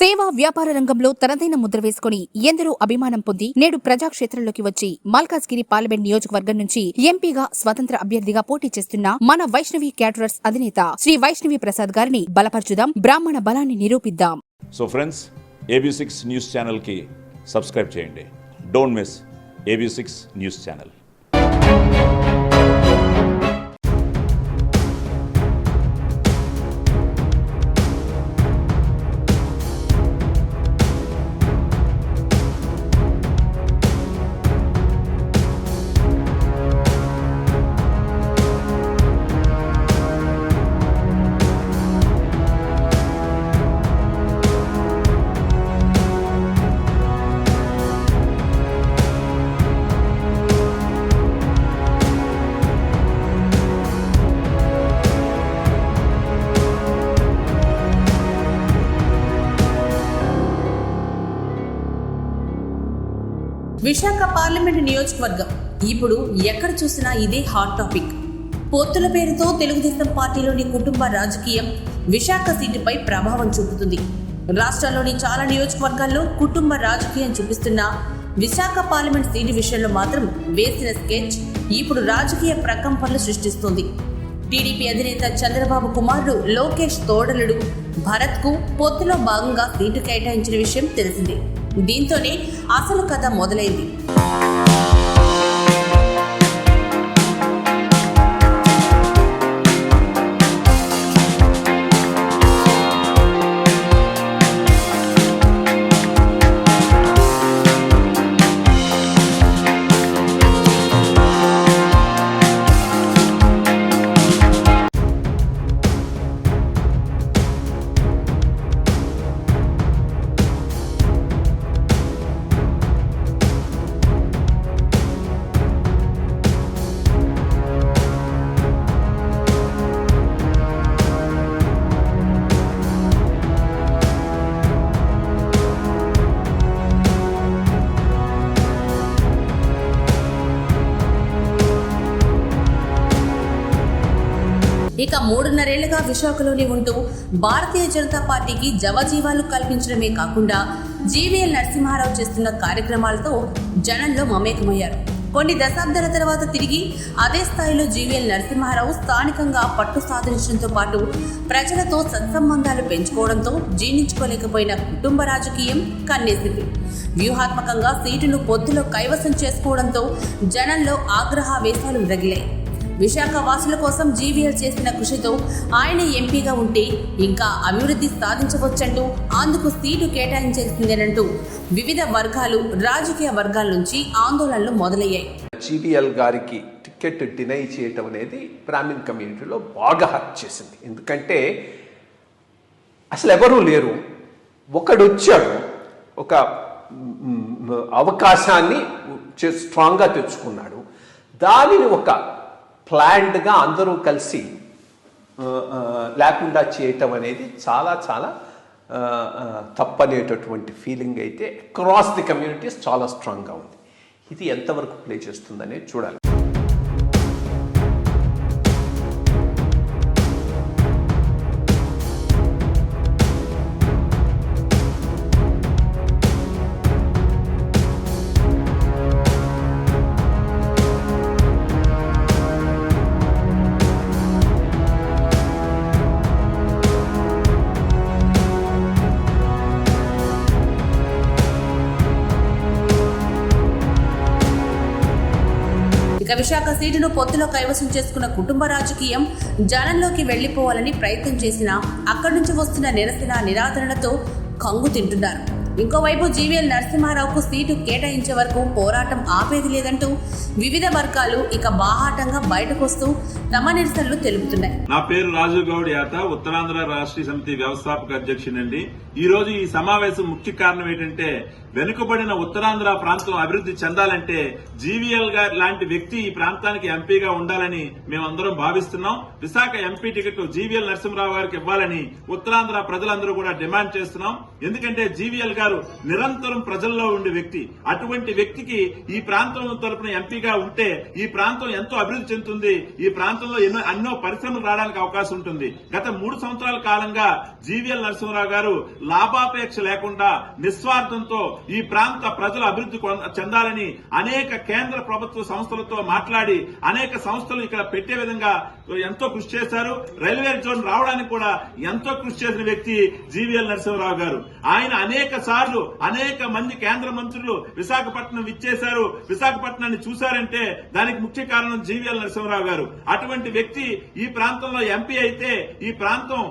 సేవా వ్యాపార రంగంలో తనదైన ముద్ర వేసుకుని ఎందరో అభిమానం పొంది నేడు ప్రజాక్షేత్రంలోకి వచ్చి మల్కాజ్గిరి పార్లమెంట్ నియోజకవర్గం నుంచి ఎంపీగా స్వతంత్ర అభ్యర్థిగా పోటీ చేస్తున్న మన వైష్ణవి క్యాటరర్స్ అధినేత శ్రీ వైష్ణవి ప్రసాద్ గారిని బలపరచుదాం. బ్రాహ్మణ బలాన్ని నిరూపిద్దాం. So friends AB six news ఛానల్కి సబ్స్క్రైబ్ చేయండి. Don't miss AB six news channel Visakha parliament నియోజకవర్గం. ఇప్పుడు ఎక్కడ చూసినా ఇదే హాట్ టాపిక్ పొత్తుల పేరుతో తెలుగుదేశం పార్టీలోని కుటుంబ రాజకీయం విశాఖ సీటుపై ప్రభావం చూపుతుంది. రాష్ట్రంలోని చాలా నియోజకవర్గాల్లో కుటుంబ రాజకీయం చూపిస్తున్న విశాఖ పార్లమెంట్ సీటు విషయంలో మాత్రం వేసిన స్కెచ్ ఇప్పుడు రాజకీయ ప్రకంపనలు సృష్టిస్తోంది. టీడీపీ అధినేత చంద్రబాబు కుమారుడు లోకేష్ తోడలుడు భరత్కు పొత్తులో భాగంగా సీటు కేటాయించిన విషయం తెలిసిందే. దీంతోనే అసలు కథ మొదలైంది. ఇక మూడున్నరేళ్ళుగా విశాఖలోనే ఉంటూ భారతీయ జనతా పార్టీకి జవజీవాలు కల్పించడమే కాకుండా జీవీఎల్ నరసింహారావు చేస్తున్న కార్యక్రమాలతో జనంలో మమేకమయ్యారు. కొన్ని దశాబ్దాల తర్వాత తిరిగి అదే స్థాయిలో జీవీఎల్ నరసింహారావు స్థానికంగా పట్టు సాధించడంతో పాటు ప్రజలతో సత్సంబంధాలు పెంచుకోవడంతో జీర్ణించుకోలేకపోయిన కుటుంబ రాజకీయం కన్నేసింది. వ్యూహాత్మకంగా సీటును పొత్తులో కైవసం చేసుకోవడంతో జనంలో ఆగ్రహావేశాలు రగిలాయి విశాఖ వాసుల కోసం జీవీఎల్ చేసిన కృషితో ఆయన ఎంపీగా ఉంటే ఇంకా అభివృద్ధి సాధించవచ్చంటూ అందుకు సీటు కేటాయించేసిందేనంటూ వివిధ వర్గాలు రాజకీయ వర్గాల నుంచి ఆందోళనలు మొదలయ్యాయి. జీవీఎల్ గారికి టికెట్ డినై చేయటం అనేది బ్రాహ్మిన్ కమ్యూనిటీలో బాగా హర్ట్ చేసింది. ఎందుకంటే అసలు ఎవరూ లేరు. ఒకడు వచ్చాడు ఒక అవకాశాన్ని స్ట్రాంగ్గా తెచ్చుకున్నాడు. దానిని ఒక ప్లాండ్గా అందరూ కలిసి లేకుండా చేయటం అనేది చాలా చాలా తప్పనేటటువంటి ఫీలింగ్ అయితే క్రాస్ ది కమ్యూనిటీస్ చాలా స్ట్రాంగ్గా ఉంది. ఇది ఎంతవరకు ప్లే చేస్తుందనే చూడాలి. ఇక విశాఖ సీటును పొత్తులో కైవసం చేసుకున్న కుటుంబ రాజకీయం జనంలోకి వెళ్ళిపోవాలని ప్రయత్నం చేసినా అక్కడి నుంచి వస్తున్న నిరసన నిరాదరణతో కంగు తింటున్నారు. ఇంకోవైపు జీవీఎల్ నరసింహారావుకు సీటు కేటాయించే వరకు పోరాటం ఆపేది లేదంటూ వివిధ వర్గాలు ఇక బాహాటంగా బయటకొస్తూ తమ నిరసనలు తెలుపుతున్నాయి. నా పేరు రాజు గౌడ్ యాత ఉత్తరాంధ్ర రాష్ట్రీయ సమితి వ్యవస్థాపక అధ్యక్షునండి ఈ రోజు ఈ సమావేశం ముఖ్య కారణం ఏంటంటే వెనుకబడిన ఉత్తరాంధ్ర ప్రాంతం అభివృద్ధి చెందాలంటే జీవీఎల్ గారి లాంటి వ్యక్తి ఈ ప్రాంతానికి ఎంపీగా ఉండాలని మేమందరం భావిస్తున్నాం. Visakha MP ticket GVL Narasimharao గారికి ఇవ్వాలని ఉత్తరాంధ్ర ప్రజలందరూ కూడా డిమాండ్ చేస్తున్నాం. ఎందుకంటే జీవీఎల్ గారు గారు నిరంతరం ప్రజల్లో ఉండే వ్యక్తి అటువంటి వ్యక్తికి ఈ ప్రాంతం తరపున ఎంపీగా ఉంటే ఈ ప్రాంతం ఎంతో అభివృద్ధి చెందుతుంది. ఈ ప్రాంతంలో ఎన్నో ఎన్నో పరిశ్రమలు రావడానికి అవకాశం ఉంటుంది. గత మూడు సంవత్సరాల కాలంగా జీవీఎల్ నరసింహరావు గారు లాభాపేక్ష లేకుండా నిస్వార్థంతో ఈ ప్రాంత ప్రజల అభివృద్ధి చెందాలని అనేక కేంద్ర ప్రభుత్వ సంస్థలతో మాట్లాడి అనేక సంస్థలు ఇక్కడ పెట్టే విధంగా ఎంతో కృషి చేశారు. రైల్వే జోన్ రావడానికి కూడా ఎంతో కృషి చేసిన వ్యక్తి జీవీఎల్ నరసింహరావు గారు. ఆయన అనేక సార్లు అనేక మంది కేంద్ర మంత్రులు విశాఖపట్నం విచ్చేశారు. విశాఖపట్నాన్ని చూశారంటే దానికి ముఖ్య కారణం జీవీఎల్ నరసింహరావు గారు. అటువంటి వ్యక్తి ఈ ప్రాంతంలో ఎంపీ అయితే ఈ ప్రాంతం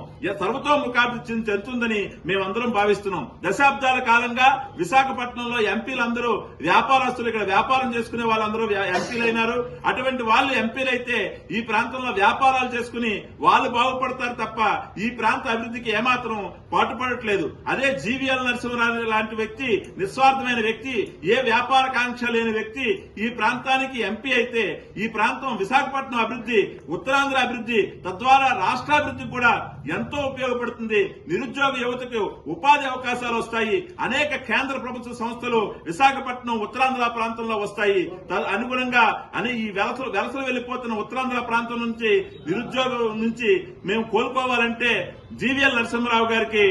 సర్వతోముఖాభివృద్ధి చెందుతుందని మేమందరం భావిస్తున్నాం. దశాబ్దాల కాలంగా విశాఖపట్నంలో ఎంపీలందరూ వ్యాపారస్తులు ఇక్కడ వ్యాపారం చేసుకునే వాళ్ళందరూ ఎంపీలైనారు. అటువంటి వాళ్ళు ఎంపీలైతే ఈ ప్రాంతంలో వ్యాపారాలు చేసుకుని వాళ్ళు బాగుపడతారు తప్ప ఈ ప్రాంత అభివృద్ధికి ఏమాత్రం పాటుపడట్లేదు. అదే జీవీఎల్ నరసింహరావు లాంటి వ్యక్తి నిస్వార్థమైన వ్యక్తి ఏ వ్యాపార కాంక్ష లేని వ్యక్తి ఈ ప్రాంతానికి ఎంపీ అయితే ఈ ప్రాంతం విశాఖపట్నం అభివృద్ధి ఉత్తరాంధ్ర అభివృద్ధి తద్వారా రాష్ట్రాభివృద్ధి కూడా ఎంతో ఉపయోగపడుతుంది. నిరుద్యోగ యువతకు ఉపాధి అవకాశాలు వస్తాయి. అనేక కేంద్ర ప్రభుత్వ సంస్థలు విశాఖపట్నం ఉత్తరాంధ్ర ప్రాంతంలో వస్తాయి. అనుగుణంగా అని ఈ వెలసలు వెలసలు వెళ్ళిపోతున్న ఉత్తరాంధ్ర ప్రాంతం నుంచి నిరుద్యోగం నుంచి మేము కోలుకోవాలంటే జీవీఎల్ నరసింహరావు గారికి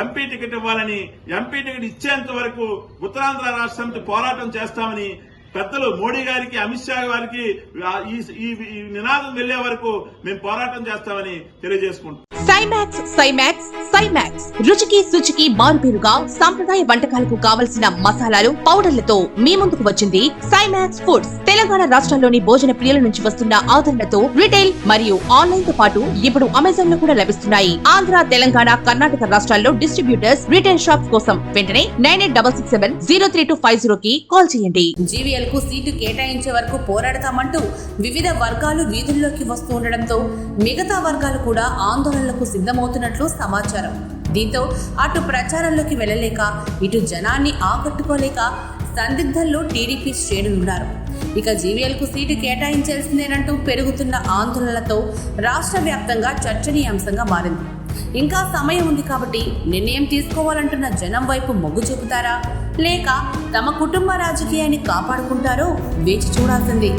ఎంపీ టికెట్ ఇవ్వాలని ఎంపీ టికెట్ ఇచ్చేంత వరకు ఉత్తరాంధ్ర రాష్ట్ర సమితి పోరాటం చేస్తామని పెద్దలు మోడీ గారికి అమిత్ షా గారికి ఈ ఈ నినాదం వెళ్ళే వరకు మేము పోరాటం చేస్తామని తెలియజేసుకుంటాం సైమాక్స్ సైమాక్స్ సైమాక్స్ రుచికి శుచికి మారుపేరుగా సాంప్రదాయ వంటకాలకు కావలసిన మసాలాలు పౌడర్లతో మీ ముందుకు వచ్చింది సైమాక్స్ ఫుడ్స్ తెలంగాణ రాష్ట్రంలోని భోజన ప్రియుల నుంచి వస్తున్న ఆదరణతో రిటైల్ మరియు ఆన్లైన్తో పాటు ఇప్పుడు అమెజాన్లో కూడా లభిస్తున్నాయి. ఆంధ్ర తెలంగాణ కర్ణాటక రాష్ట్రాల్లో డిస్ట్రిబ్యూటర్స్ రిటైల్ షాప్స్ కోసం వెంటనే nine eight double six seven zero three two five zero కి కాల్ చేయండి. జీవీఎల్కు సీటు కేటాయించే వరకు పోరాడతామంటూ వివిధ వర్గాలు వీధుల్లోకి వస్తూ ఉండడంతో మిగతా వర్గాలు కూడా ఆందోళనలకు సిద్ధమవుతున్నట్లు సమాచారం. దీంతో అటు ప్రచారంలోకి వెళ్ళలేక ఇటు జనాన్ని ఆకట్టుకోలేక సందిగ్ధంలో టీడీపీ శ్రేణులున్నారు ఇక జీవీఎల్కు సీటు కేటాయించాల్సిందేనంటూ పెరుగుతున్న ఆందోళనలతో రాష్ట్ర వ్యాప్తంగా చర్చనీయాంశంగా మారింది. ఇంకా సమయం ఉంది కాబట్టి నిర్ణయం తీసుకోవాలంటున్న జనం వైపు మొగ్గు చూపుతారా? లేక తమ కుటుంబ రాజకీయాన్ని కాపాడుకుంటారో వేచి చూడాల్సిందే.